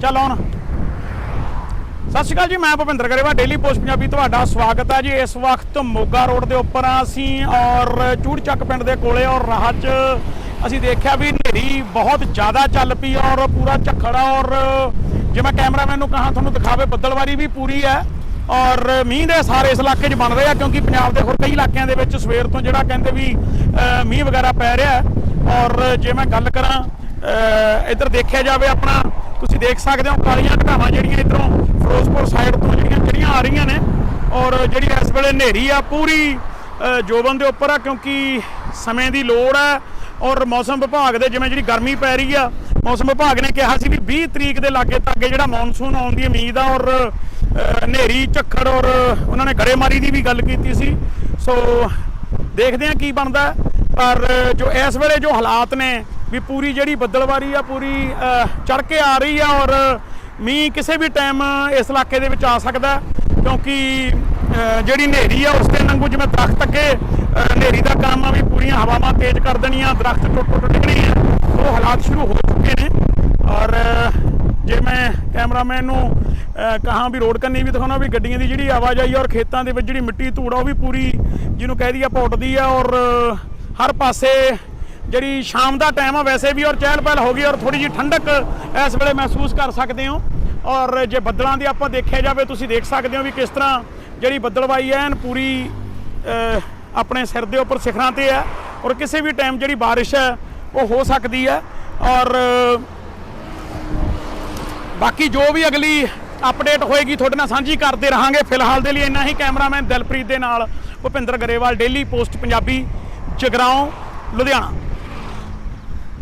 ਚੱਲ ਆਉਣ। ਸਤਿ ਸ਼੍ਰੀ ਅਕਾਲ ਜੀ, ਮੈਂ ਭੁਪਿੰਦਰ ਗਰੇਵਾ ਡੇਲੀ ਪੋਸਟ ਪੰਜਾਬੀ ਤੁਹਾਡਾ ਸਵਾਗਤ ਹੈ ਜੀ। ਇਸ ਵਕਤ ਮੋਗਾ ਰੋਡ ਦੇ ਉੱਪਰ ਆ ਅਸੀਂ ਔਰ ਚੂੜਚੱਕ ਪਿੰਡ ਦੇ ਕੋਲੇ ਔਰ ਰਾਹ 'ਚ ਅਸੀਂ ਦੇਖਿਆ ਵੀ ਹਨੇਰੀ ਬਹੁਤ ਜ਼ਿਆਦਾ ਚੱਲ ਪਈ ਔਰ ਪੂਰਾ ਝੱਖੜ ਆ ਔਰ ਜੇ ਮੈਂ ਕੈਮਰਾਮੈਨ ਨੂੰ ਕਹਾਂ, ਤੁਹਾਨੂੰ ਦਿਖਾਵੇ, ਬੱਦਲਵਾਰੀ ਵੀ ਪੂਰੀ ਹੈ। ਔਰ ਮੀਂਹ ਦੇ ਸਾਰੇ ਇਸ ਇਲਾਕੇ 'ਚ ਬਣ ਰਹੇ ਆ, ਕਿਉਂਕਿ ਪੰਜਾਬ ਦੇ ਹੋਰ ਕਈ ਇਲਾਕਿਆਂ ਦੇ ਵਿੱਚ ਸਵੇਰ ਤੋਂ ਜਿਹੜਾ ਕਹਿੰਦੇ ਵੀ ਮੀਂਹ ਵਗੈਰਾ ਪੈ ਰਿਹਾ ਔਰ ਜੇ ਮੈਂ ਗੱਲ ਕਰਾਂ ਇੱਧਰ ਦੇਖਿਆ ਜਾਵੇ ਆਪਣਾ ਤੁਸੀਂ ਦੇਖ ਸਕਦੇ ਹੋ ਕਾਲੀਆਂ ਘਟਾਵਾਂ ਜਿਹੜੀਆਂ ਇਧਰੋਂ ਫਿਰੋਜ਼ਪੁਰ ਸਾਈਡ ਤੋਂ ਜਿਹੜੀਆਂ ਚੜੀਆਂ ਆ ਰਹੀਆਂ ਨੇ ਔਰ ਜਿਹੜੀ ਇਸ ਵੇਲੇ ਹਨੇਰੀ ਆ ਪੂਰੀ ਜੋਬਨ ਦੇ ਉੱਪਰ ਆ ਕਿਉਂਕਿ ਸਮੇਂ ਦੀ ਲੋੜ ਹੈ ਔਰ ਮੌਸਮ ਵਿਭਾਗ ਦੇ ਜਿਵੇਂ ਜਿਹੜੀ ਗਰਮੀ ਪੈ ਰਹੀ ਆ, ਮੌਸਮ ਵਿਭਾਗ ਨੇ ਕਿਹਾ ਸੀ ਵੀ 20 ਤਰੀਕ ਦੇ ਲਾਗੇ ਤੱਕ ਜਿਹੜਾ ਮੌਨਸੂਨ ਆਉਣ ਦੀ ਉਮੀਦ ਆ ਔਰ ਹਨੇਰੀ, ਝੱਖੜ ਔਰ ਉਹਨਾਂ ਨੇ ਗੜੇਮਾਰੀ ਦੀ ਵੀ ਗੱਲ ਕੀਤੀ ਸੀ। ਸੋ ਦੇਖਦੇ ਆ ਕੀ ਬਣਦਾ, ਪਰ ਜੋ ਇਸ ਵੇਲੇ ਜੋ ਹਾਲਾਤ ਨੇ ਵੀ ਪੂਰੀ ਜਿਹੜੀ ਬੱਦਲਵਾਰੀ ਆ, ਪੂਰੀ ਚੜ ਕੇ ਆ ਰਹੀ ਆ ਔਰ ਮੀਂਹ ਕਿਸੇ ਵੀ ਟਾਈਮ ਇਸ ਇਲਾਕੇ ਦੇ ਵਿੱਚ ਆ ਸਕਦਾ ਕਿਉਂਕਿ ਜਿਹੜੀ ਹਨੇਰੀ ਆ, ਉਸ ਦੇ ਵਾਂਗੂ ਜਿਵੇਂ ਦਰਖਤ ਅੱਗੇ ਹਨੇਰੀ ਦਾ ਕੰਮ ਆ ਵੀ ਪੂਰੀਆਂ ਹਵਾਵਾਂ ਤੇਜ਼ ਕਰ ਦੇਣੀਆਂ, ਦਰਖਤ ਟੁੱਟ ਟੁੱਟ ਡਿੱਗਣੇ ਆ, ਉਹ ਹਾਲਾਤ ਸ਼ੁਰੂ ਹੋ ਚੁੱਕੇ ਨੇ। ਔਰ, ਜੇ ਮੈਂ ਕੈਮਰਾਮੈਨ ਨੂੰ ਕਹਾਂ ਵੀ ਰੋਡ ਕੰਨੀ ਵੀ ਦਿਖਾਉਣਾ, ਵੀ ਗੱਡੀਆਂ ਦੀ ਜਿਹੜੀ ਆਵਾਜਾਈ ਔਰ ਖੇਤਾਂ ਦੇ ਵਿੱਚ ਜਿਹੜੀ ਮਿੱਟੀ ਧੂੜ ਆ, ਉਹ ਵੀ ਪੂਰੀ ਜਿਹਨੂੰ ਕਹਿ ਦਈਏ ਪੁੱਟਦੀ ਆ ਔਰ ਹਰ ਪਾਸੇ ਜਿਹੜੀ ਸ਼ਾਮ ਦਾ ਟਾਈਮ ਆ, ਵੈਸੇ ਵੀ ਔਰ ਚਹਿਲ ਪਹਿਲ ਹੋ ਗਈ ਔਰ ਥੋੜੀ ਜਿਹੀ ਠੰਡਕ ਇਸ ਵੇਲੇ ਮਹਿਸੂਸ ਕਰ ਸਕਦੇ ਹੋ। ਔਰ ਜੇ ਬੱਦਲਾਂ ਦੀ ਆਪਾਂ ਦੇਖਿਆ ਜਾਵੇ, ਤੁਸੀਂ ਦੇਖ ਸਕਦੇ ਹੋ ਵੀ ਕਿਸ ਤਰ੍ਹਾਂ ਜਿਹੜੀ ਬੱਦਲਵਾਈ ਐਨ ਪੂਰੀ ਆਪਣੇ ਸਿਰ ਦੇ ਉੱਪਰ ਸਿਖਰਾਂ ਤੇ ਹੈ ਔਰ ਕਿਸੇ ਵੀ ਟਾਈਮ ਜਿਹੜੀ ਬਾਰਿਸ਼ ਹੈ, ਉਹ ਹੋ ਸਕਦੀ ਹੈ। ਔਰ ਬਾਕੀ ਜੋ ਵੀ ਅਗਲੀ ਅਪਡੇਟ ਹੋਏਗੀ, ਤੁਹਾਡੇ ਨਾਲ ਸਾਂਝੀ ਕਰਦੇ ਰਹਾਂਗੇ। ਫਿਲਹਾਲ ਦੇ ਲਈ ਇੰਨਾ ਹੀ, ਕੈਮਰਾਮੈਨ ਦਿਲਪ੍ਰੀਤ ਦੇ ਨਾਲ ਭੁਪਿੰਦਰ ਗਰੇਵਾਲ ਡੇਲੀ ਪੋਸਟ ਪੰਜਾਬੀ, ਜਗਰਾਉਂ, ਲੁਧਿਆਣਾ।